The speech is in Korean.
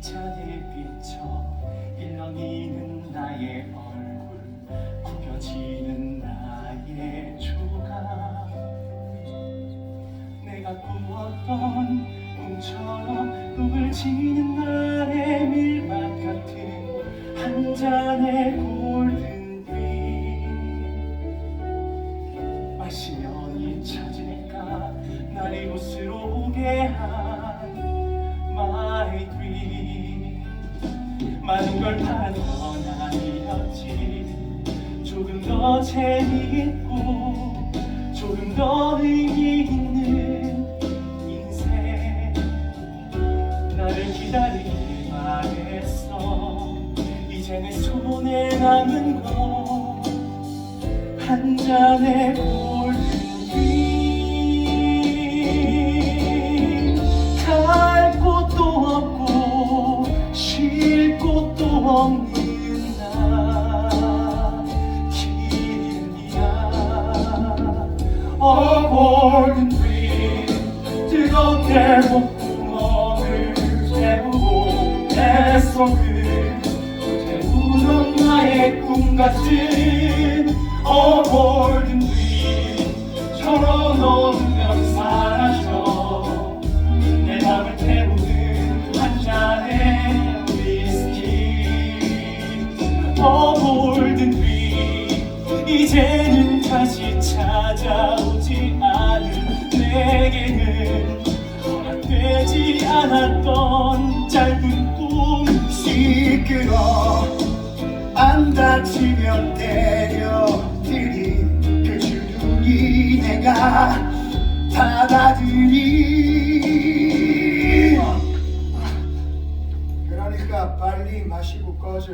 찬을 비춰 일렁이는 나의 얼굴 구겨지는 나의 조각. 내가 꾸었던 꿈처럼 꿈을 지는 나의 밀밭 같은 한 잔의 골든비 마시면 잊혀질까? 나를 곳으로 오게 한 My dream 많은 걸 바란 건 아니었지. 조금 더 재미있고 조금 더 의미 있는 인생. 나를 기다리길 바랬어. 이제 내 손에 남은 건 한 잔의 골 곳도 없는 나 길이야 어 골든비 뜨겁게 목구멍을 어 열어놓으 저물든 뒤 이제는 다시 찾아오지 않을 내게는 허락되지 않았던 짧은 꿈 시끄러 안 다치면 때려드린 그 주둥이 내가 받아들이. 그러니까 빨리 마시고 꺼져.